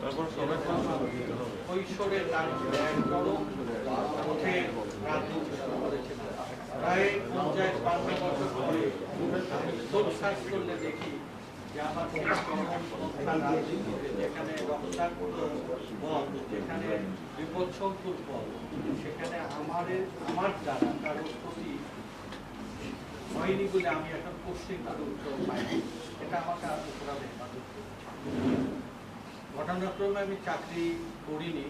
তারপর সবাই কৈশোরের তার এক পথে রাজনীতি প্রায় পঞ্চায়েত বান্ন বছর পরে আমি করলে দেখি যে আমার সেই চরমপন্থা রাজনীতিতে যেখানে রক্তাক্ত যেখানে বিপদসংকুল পথ সেখানে আমাদের আমার দ্বারা কারোর প্রতি হয়নি বলে আমি এখন কোশ্চিন করে উত্তর পাইনি। এটা আমাকে আরও করেছে ঘটনাক্রমে আমি চাকরি করিনি।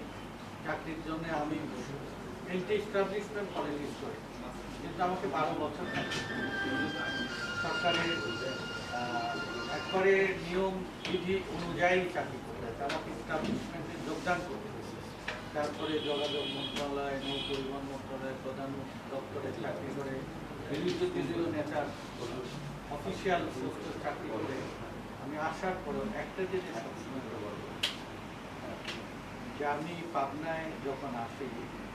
চাকরির জন্য আমি এন্টি এস্টাবলিশমেন্ট পলিটিক্স করি কিন্তু আমাকে বারো বছর সরকারের একবারে নিয়ম বিধি অনুযায়ী চাকরি করতে হয়েছে আমাকে এস্টাবলিশমেন্টে যোগদান করতে তারপরে যোগাযোগ মন্ত্রণালয়, নৌ পরিবহন মন্ত্রণালয়ের প্রধান দপ্তরে চাকরি করে। দলীয় নেতার অফিসিয়াল পোস্টে চাকরি করে, আমি আসার পরেও একটা জিনিস সবসময় যে আমি পাবনায় যখন আসি,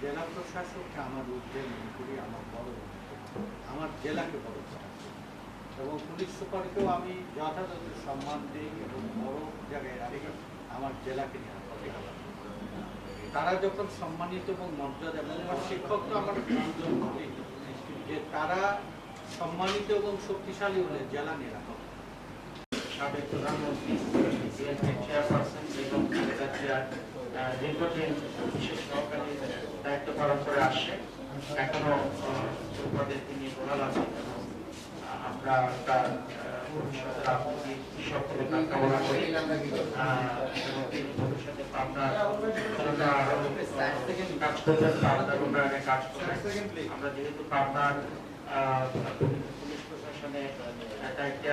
জেলা প্রশাসককে আমার ঊর্ধ্বে মনে করি আমার বড় আমার জেলাকে বড় এবং পুলিশ সুপারকেও আমি যথাযথ সম্মান দিই এবং বড় জায়গায় রাখি, আমার জেলাকে নিরাপদে তারা যখন সম্মানিত এবং মর্যাদা এবং আমার শিক্ষক তো আমার যে তারা সম্মানিত এবং শক্তিশালী হলে জেলা নিরাপদ সাবেক প্রধানমন্ত্রী দায়িত্ব পালন করে এখনও আমরা তার আহ, এবং তিনি ভবিষ্যতে পাবনার জন্য আরও আহ, কাজ কাজ আমরা যেহেতু পাবনার পুলিশ প্রশাসনে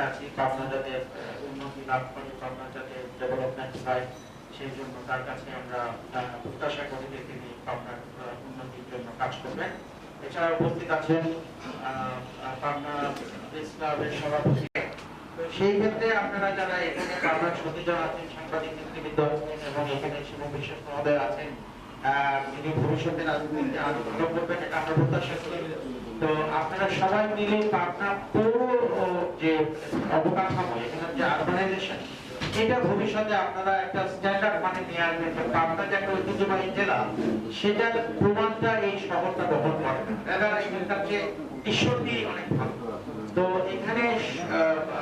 আছি, পাবনা যাতে উন্নতি লাভ করে, পাবনা যাতে ডেভেলপমেন্ট হয়, সেই জন্য তার কাছে আমরা প্রত্যাশা করি যে তিনি পাবনার উন্নতির জন্য কাজ করবেন। এছাড়া উপস্থিত আছেন পাবনা প্রেস ক্লাবের সভাপতি। সেই ক্ষেত্রে আপনারা যারা এখানে পাবনার সতীজন আছেন, সাংবাদিক নেতৃবৃন্দ আছেন এবং এখানে শুভ বিশেষ মহোদয় আছেন যিনি ভবিষ্যতে রাজনীতিতে ভালো করবেন এটা আমরা প্রত্যাশা করি। তো আপনারা সবাই মিলে পাবনা পুরো যে অবকাঠামো, এখানে যে আরবানাইজেশন এটা ভবিষ্যতে আপনারা একটা স্ট্যান্ডার্ড মানে নিয়ে আসবেন যে পাবনা যে একটা ঐতিহ্যবাহী জেলা, সেটার প্রমাণটা এই শহরটা বহন করে না। এখানকার যে অনেক ভালো। তো এখানে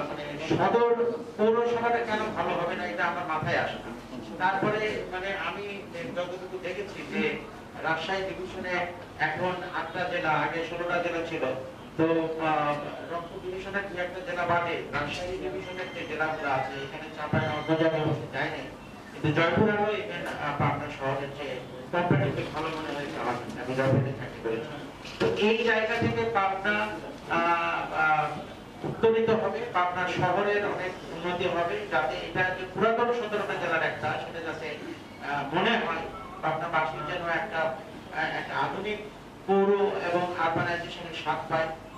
মানে সদর পৌরসভাটা কেন ভালো হবে না, এটা আমার মাথায় আসে তারপরে মানে আমি যতটুকু দেখেছি যে রাজশাহী ডিভিশনে এখন আটটা জেলা, আগে ষোলোটা জেলা ছিল তো রংপুর ডিভিশনের দু একটা জেলা বাদে? রাজশাহী ডিভিশনের যে জেলাগুলো আছে এখানে চাপায় নর্মদা অবস্থা যায়নি। কিন্তু জয়পুরেরও এখানে পাবনা শহরের চেয়ে কম্পারেটিভলি ভালো মনে হয়েছে আমার আমি জয়পুরে চাকরি করেছি। তো এই জায়গা থেকে পাবনা উত্তোলিত হবে। পাবনা শহরের অনেক উন্নতি হবে যাতে এটা যে পুরাতন সতেরোটা জেলার একটা সেটা যাতে মনে হয় পাবনাবাসী যেন একটা আহ, একটা আধুনিক পৌর এবং আরবানাইজেশনের স্বাদ পায়।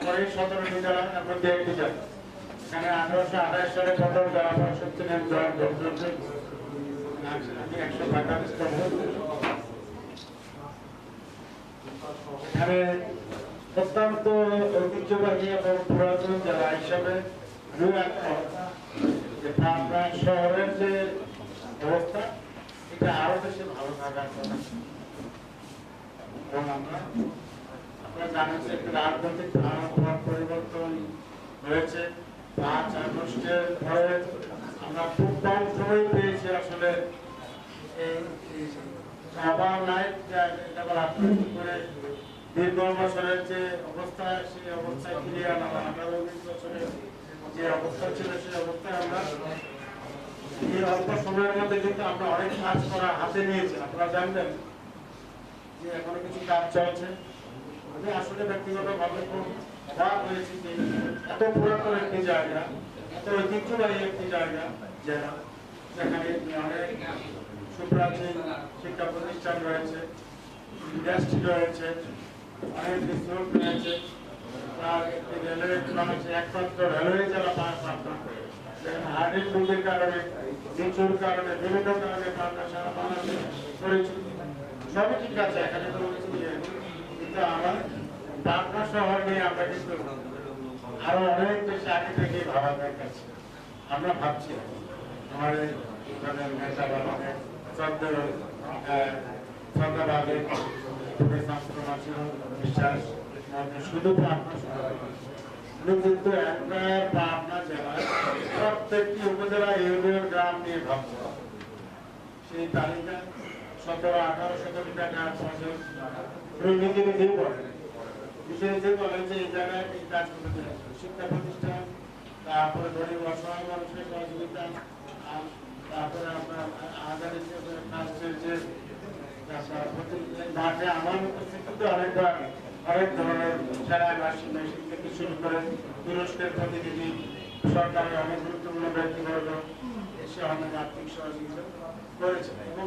তারপরে সতেরোটি জেলা মধ্যে একটি জেলা এখানে আঠারোশো আঠাশ সালে জেলা পরিষদ ছিলেন এখানে পাবনা শহরের যে আরও বেশি ভালো থাকার কথা। আপনারা জানেন যে রাজনৈতিক ধারণা পরিবর্তন হয়েছে। আমরা খুব কম সময় পেয়েছি আসলে আবার এটা আবার যে অবস্থা, সেই অবস্থায় ফিরিয়ে আনা আঠারো উনিশ যে অবস্থা ছিল, সেই অবস্থায় আমরা এই অল্প সময়ের মধ্যে কিন্তু আমরা অনেক কাজ করা হাতে নিয়েছি। আপনারা জানবেন যে এখনও কিছু কাজ চলছে। আমি আসলে ব্যক্তিগতভাবে খুব অবাক হয়েছি যে এত পুরাতন একটি জায়গা এত ঐতিহ্যবাহী একটি জায়গা জেলা যেখানে সুপ্রাচীন শিক্ষা প্রতিষ্ঠান রয়েছে, ইন্ডাস্ট্রি রয়েছে, অনেক রিসোর্ট রয়েছে আর একটি রেলওয়ে রয়েছে একমাত্র রেলওয়ে জেলা হার্টের রোগের কারণে লিচুর কারণে, বিভিন্ন কারণে পরিচিত। সবই ঠিক আছে, এখানে বলছি যে আমার ভাবছি আমাদের মাসুর বিশ্বাস শুধু কিন্তু একবার পাটনা জেলায় প্রত্যেকটি উপজেলা, ইউনিয়ন, গ্রাম নিয়ে ভাবছে। সেই তালিকা সতেরো আঠারো শতাংশ টাকা বছর নিজে নিজেই বলেন নিজে নিজে বলেন এই জায়গায় এই কাজ করতে শিক্ষা প্রতিষ্ঠান তারপরে গরিব অসহায় মানুষের সহযোগিতা তারপরে আপনার আদারের যে কাজের যে মাঠে আমার উপস্থিতিতে অনেকবার অনেক ধরনের সেরা মেশিন মেশিন থেকে শুরু করে তুরস্কের প্রতিনিধি সরকারের অনেক গুরুত্বপূর্ণ ব্যক্তিবর্গ এসে অনেক আর্থিক সহযোগিতা করেছে এবং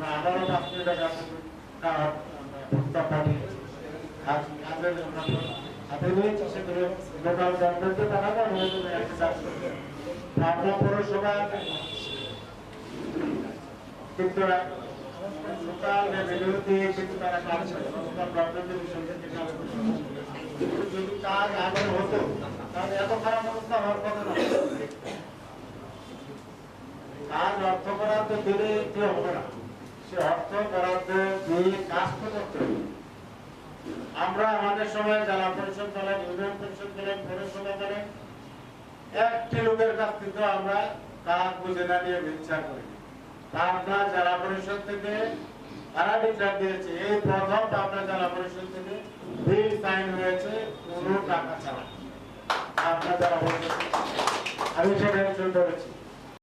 আমরা আবারও পাঠিয়েছি কাজ কাজের আমরা হাতে একটা তারা কাজ করে। লোকাল হওয়ার কথা না। কাজ অর্থ বরাদ্দ দিলে কি হবে না। সে অর্থ বরাদ্দ দিয়ে কাজ তো করতে আমরা আমাদের সময় জেলা পরিষদ ইউনিয়ন পরিষদ পৌরসভা একটি লোকের কাছ থেকে আমরা বুঝে না নিয়ে ভিক্ষা করি। জেলা পরিষদ থেকে তারা ডিক্লার দিয়েছে। এই প্রথম জেলা পরিষদ থেকে বিল সাইন হয়েছে কোনো টাকা ছাড়া। জেলা পরিষদ আমি সেটা